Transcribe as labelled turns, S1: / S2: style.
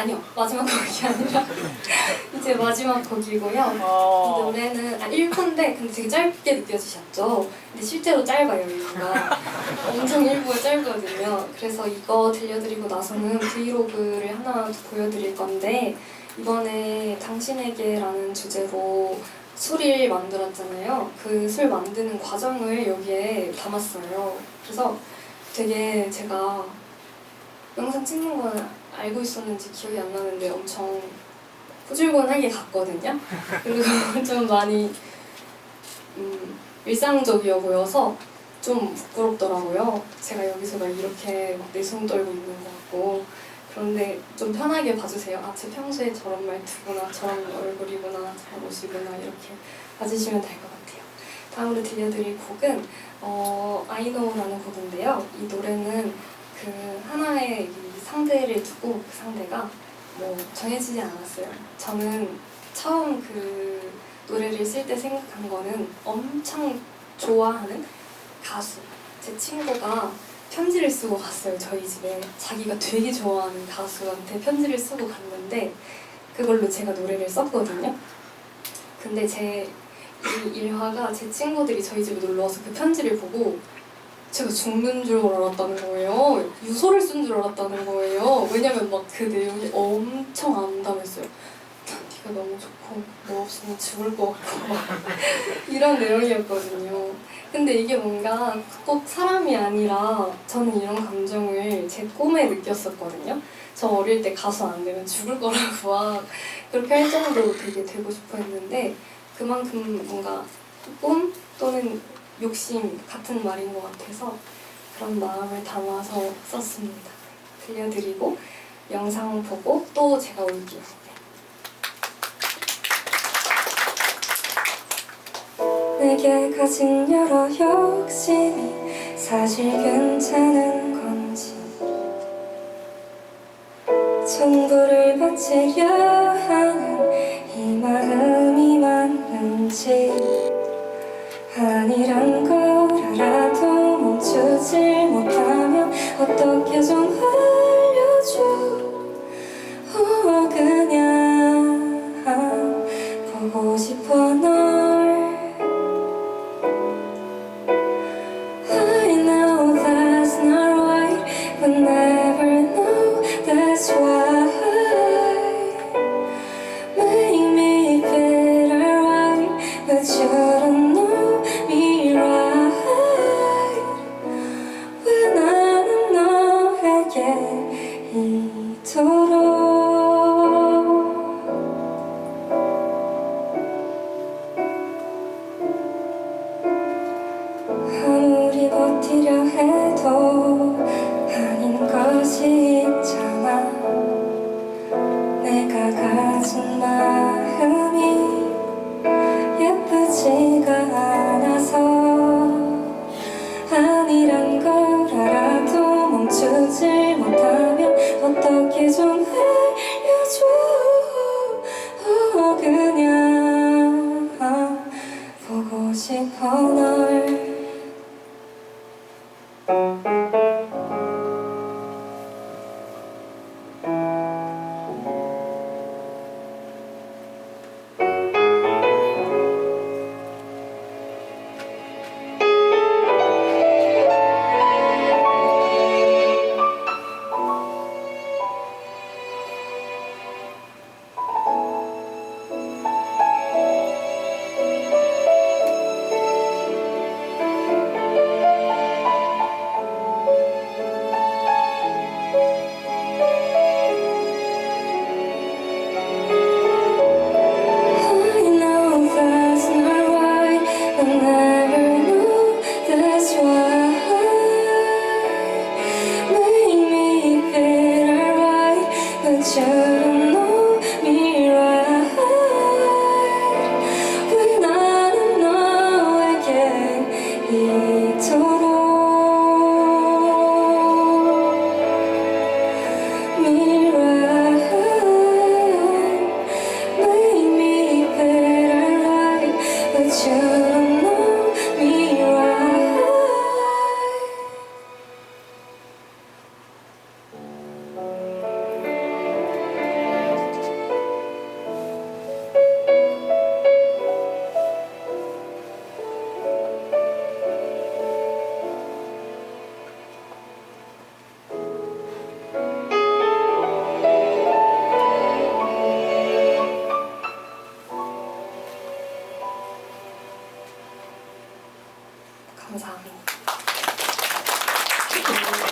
S1: 아니요 마지막 곡이 아니라 이제 마지막 곡이고요. 이
S2: 어.
S1: 노래는 아 1부인데 근데 되게 짧게 느껴지셨죠? 근데 실제로 짧아요 1부가 엄청 1부가 짧거든요. 그래서 이거 들려드리고 나서는 브이로그를 하나 보여드릴 건데 이번에 당신에게라는 주제로 술을 만들었잖아요. 그 술 만드는 과정을 여기에 담았어요. 그래서 되게 제가 영상 찍는 건 알고 있었는지 기억이 안 나는데 엄청 후줄근하게 갔거든요. 그리고 좀 많이 음, 일상적이어 보여서 좀 부끄럽더라고요. 제가 여기서 막 이렇게 막 내숭 떨고 있는 것 같고 그런데 좀 편하게 봐주세요. 아, 제 평소에 저런 말투구나, 저런 얼굴이구나, 저런 옷이구나 이렇게 봐주시면 될 것 같아요. 다음으로 들려드릴 곡은 어, 아이노라는 곡인데요. 이 노래는 그 하나의 이 상대를 두고 그 상대가 뭐 정해지지 않았어요. 저는 처음 그 노래를 쓸 때 생각한 거는 엄청 좋아하는 가수 제 친구가 편지를 쓰고 갔어요 저희 집에 자기가 되게 좋아하는 가수한테 편지를 쓰고 갔는데 그걸로 제가 노래를 썼거든요. 근데 제 이 일화가 제 친구들이 저희 집에 놀러 와서 그 편지를 보고 제가 죽는 줄 알았다는 거예요. 유서를 쓴 줄 알았다는 거예요. 왜냐면 막 그 내용이 엄청 암담했어요. 네가 너무 좋고 너 없으면 죽을 것 같고 막 이런 내용이었거든요. 근데 이게 뭔가 꼭 사람이 아니라 저는 이런 감정을 제 꿈에 느꼈었거든요. 저 어릴 때 가수 안 되면 죽을 거라고 막 그렇게 할 정도로 되게 되고 싶어 했는데 그만큼 뭔가 꿈 또는 욕심 같은 말인 것 같아서 그런 마음을 담아서 썼습니다. 들려드리고 영상 보고 또 제가 올게요. 내게 가진 여러 욕심이 사실 괜찮은 건지 정보를 바치려 하는 이 마음이 맞는지 take